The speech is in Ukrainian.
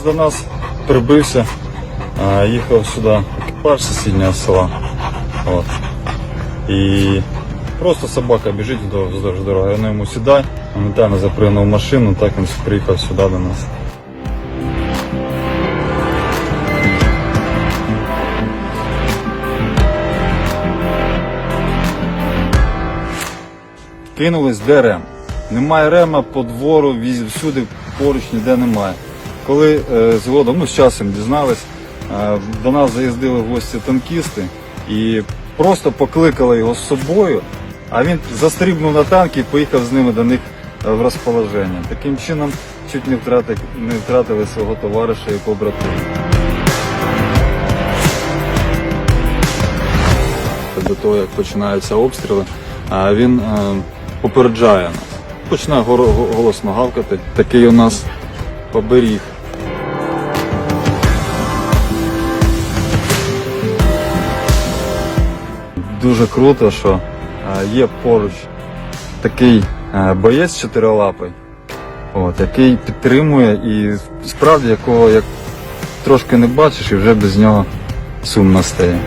до нас прибився, їхав сюди екіпаж сусіднього села. От. І просто собака біжить вздовж, дороги. Я йому сідай, моментально запригнув машину, так він приїхав сюди до нас. Кинулись, де рем. Немає рема по двору, всюди поруч ніде немає. Коли е, згодом, ну з часом дізнались, е, до нас заїздили в гості танкісти і просто покликали його з собою, а він застрибнув на танк і поїхав з ними до них е, в розположення. Таким чином чуть не втратили, не втратили свого товариша і побратима. До того, як починаються обстріли, він попереджає нас. Починає голосно гавкати. Такий у нас поберіг. Дуже круто, що е, є поруч такий е, боєць чотирилапий, от, який підтримує і справді якого як трошки не бачиш і вже без нього сумно стає.